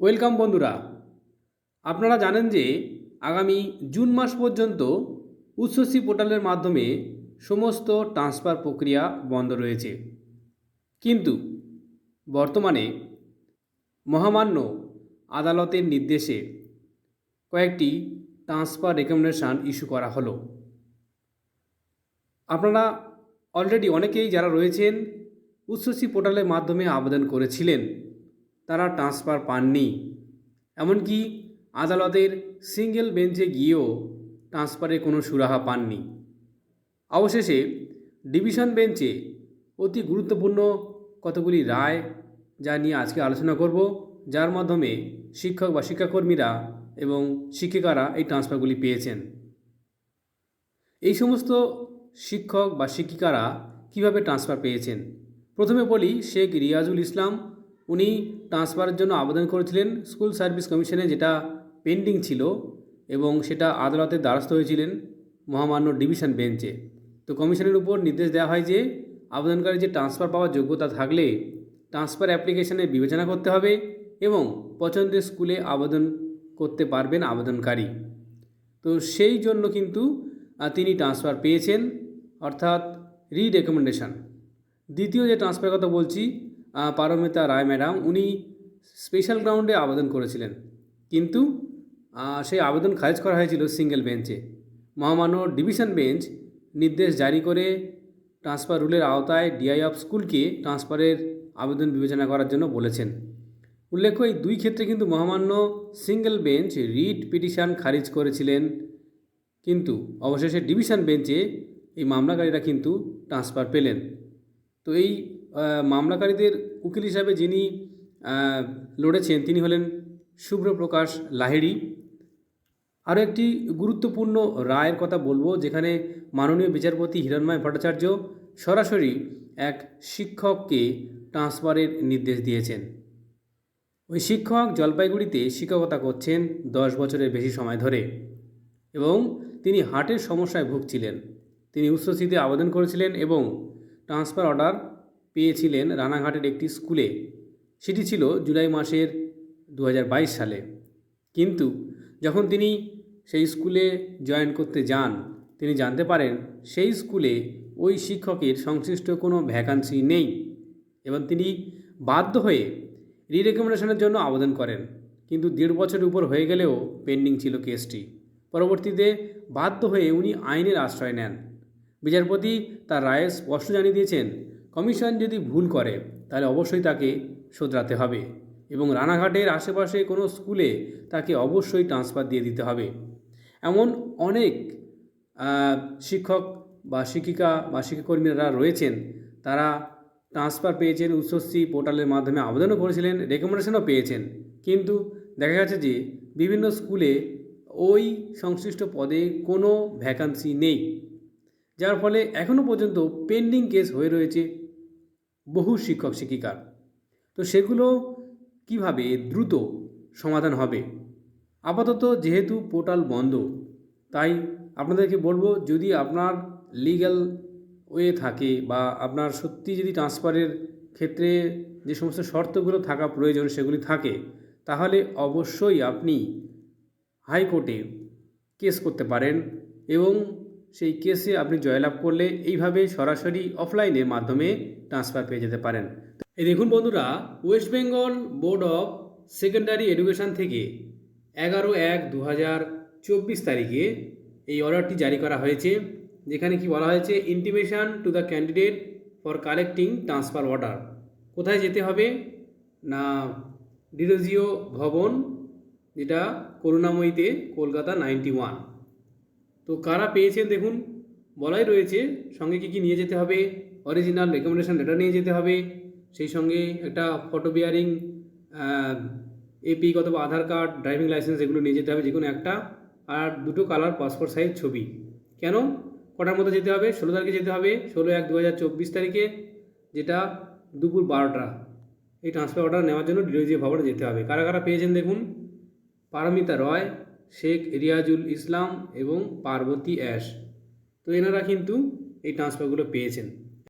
Welcome বন্ধুরা। আপনারা জানেন যে আগামী জুন মাস পর্যন্ত উচ্চশ্রী পোর্টালের মাধ্যমে সমস্ত ট্রান্সফার প্রক্রিয়া বন্ধ রয়েছে। কিন্তু বর্তমানে মহামান্য আদালতের নির্দেশে কয়েকটি ট্রান্সফার রেকমেন্ডেশন ইস্যু করা হলো। আপনারা অলরেডি অনেকেই যারা রয়েছেন উচ্চশ্রী পোর্টালের মাধ্যমে আবেদন করেছিলেন। তারা ট্রান্সফার পাননি। এমনকি আদালতের সিঙ্গেল বেঞ্চে গিয়েও ট্রান্সফারের কোনো সুরাহা পাননি। অবশেষে ডিভিশন বেঞ্চে অতি গুরুত্বপূর্ণ কতগুলি রায় যা নিয়ে আজকে আলোচনা করব, যার মাধ্যমে শিক্ষক বা শিক্ষাকর্মীরা এবং শিক্ষিকারা এই ট্রান্সফারগুলি পেয়েছেন। এই সমস্ত শিক্ষক বা শিক্ষিকারা কীভাবে ট্রান্সফার পেয়েছেন? প্রথমে বলি শেখ রিয়াজুল ইসলাম উনি ট্রান্সফারের জন্য আবেদন করেছিলেন স্কুল সার্ভিস কমিশনে যেটা পেন্ডিং ছিল এবং সেটা আদালতের দ্বারস্থ হয়েছিলেন মহামান্য ডিভিশন বেঞ্চে তো কমিশনের উপর নির্দেশ দেওয়া হয় যে আবেদনকারী যে ট্রান্সফার পাওয়ার যোগ্যতা থাকলে ট্রান্সফার অ্যাপ্লিকেশনে বিবেচনা করতে হবে এবং পছন্দের স্কুলে আবেদন করতে পারবেন আবেদনকারী। তো সেই জন্য কিন্তু তিনি ট্রান্সফার পেয়েছেন, অর্থাৎ রি রেকমেন্ডেশন দ্বিতীয় যে ট্রান্সফারের কথা বলছি পারমিতা রায় ম্যাডাম, উনি স্পেশাল গ্রাউন্ডে আবেদন করেছিলেন। কিন্তু সেই আবেদন খারিজ করা হয়েছিল সিঙ্গেল বেঞ্চে মহামান্য ডিভিশন বেঞ্চ নির্দেশ জারি করে ট্রান্সফার রুলের আওতায় ডিআই অফ স্কুলকে ট্রান্সফারের আবেদন বিবেচনা করার জন্য বলেছেন। উল্লেখ্য, এই দুই ক্ষেত্রে কিন্তু মহামান্য সিঙ্গেল বেঞ্চ রিট পিটিশন খারিজ করেছিলেন। কিন্তু, অবশেষে ডিভিশন বেঞ্চে এই মামলাকারীরা কিন্তু ট্রান্সফার পেলেন। তো এই মামলাকারীদের উকিল হিসাবে যিনি লড়েছেন, তিনি হলেন শুভ্রপ্রকাশ লাহিড়ী। আরও একটি গুরুত্বপূর্ণ রায়ের কথা বলব, যেখানে মাননীয় বিচারপতি হিরণময় ভট্টাচার্য সরাসরি এক শিক্ষককে ট্রান্সফারের নির্দেশ দিয়েছেন। ওই শিক্ষক জলপাইগুড়িতে শিক্ষকতা করছেন দশ বছরের বেশি সময় ধরে এবং তিনি হার্টের সমস্যায় ভুগছিলেন। তিনি উচ্চশ্রীতে আবেদন করেছিলেন এবং ট্রান্সফার অর্ডার পেয়েছিলেন রানাঘাটের একটি স্কুলে। সেটি ছিল জুলাই মাসের দু হাজার বাইশ সালে। কিন্তু যখন তিনি সেই স্কুলে জয়েন করতে যান, তিনি জানতে পারেন সেই স্কুলে ওই শিক্ষকের সংশ্লিষ্ট কোনো ভ্যাকান্সি নেই এবং তিনি বাধ্য হয়ে রি রেকমেন্ডেশনের জন্য আবেদন করেন। কিন্তু দেড় বছরের উপর হয়ে গেলেও পেন্ডিং ছিল কেসটি। পরবর্তীতে বাধ্য হয়ে উনি আইনের আশ্রয় নেন। বিচারপতি তার রায়ে স্পষ্ট জানিয়ে দিয়েছেন কমিশন যদি ভুল করে, তাহলে অবশ্যই তাকে শোধরাতে হবে এবং রানাঘাটের আশেপাশে কোনো স্কুলে তাকে অবশ্যই ট্রান্সফার দিয়ে দিতে হবে। এমন অনেক শিক্ষক বা শিক্ষিকা বা শিক্ষাকর্মীরা রয়েছেন, তারা ট্রান্সফার পেয়েছেন উচ্চশ্রী পোর্টালের মাধ্যমে আবেদনও করেছিলেন, রেকমেন্ডেশনও পেয়েছেন। কিন্তু দেখা গেছে যে বিভিন্ন স্কুলে ওই সংশ্লিষ্ট পদে কোনো ভ্যাকান্সি নেই। যার ফলে এখনও পর্যন্ত পেন্ডিং কেস হয়ে রয়েছে। বহু শিক্ষক, শিক্ষিকার। তো সেগুলো কীভাবে দ্রুত সমাধান হবে? আপাতত যেহেতু পোর্টাল বন্ধ, তাই আপনাদেরকে বলব যদি আপনার লিগ্যাল ওয়ে থাকে বা আপনার সত্যি যদি ট্রান্সফারের ক্ষেত্রে যে সমস্ত শর্তগুলো থাকা প্রয়োজন সেগুলি থাকে, তাহলে অবশ্যই আপনি হাইকোর্টে কেস করতে পারেন এবং সেই কেসে আপনি জয়লাভ করলে এইভাবে সরাসরি অফলাইনের মাধ্যমে ট্রান্সফার পেয়ে যেতে পারেন। এই দেখুন বন্ধুরা West Bengal board of secondary education থেকে এগারো এক দু হাজার চব্বিশ তারিখে এই অর্ডারটি জারি করা হয়েছে, যেখানে কি বলা হয়েছে intimation to the candidate for collecting transfer order কোথায় যেতে হবে? না ডিরোজিও ভবন যেটা করুণাময়ীতে, কলকাতা নাইনটি ওয়ান তো কারা পেয়েছেন দেখুন, বলাই রয়েছে সঙ্গে কী কী নিয়ে যেতে হবে অরিজিনাল রেকমেন্ডেশন লেটার নিয়ে যেতে হবে, সেই সঙ্গে একটা ফটো বিয়ারিং এপি অথবা আধার কার্ড ড্রাইভিং লাইসেন্স এগুলো নিয়ে যেতে হবে যে কোনো একটা, আর দুটো কালার পাসপোর্ট সাইজ ছবি। কেন? কটার মধ্যে যেতে হবে? ষোলো তারিখে যেতে হবে, ষোলো এক দু হাজার চব্বিশ তারিখে, যেটা দুপুর বারোটা। এই ট্রান্সফার অর্ডার নেওয়ার জন্য ডিরোজিও ভবনে যেতে হবে। কারা কারা পেয়েছেন দেখুন? পারমিতা রয় শেখ রিয়াজুল ইসলাম এবং পার্বতী অ্যাশ। তো এনারা কিন্তু এই ট্রান্সফারগুলো পেয়েছেন।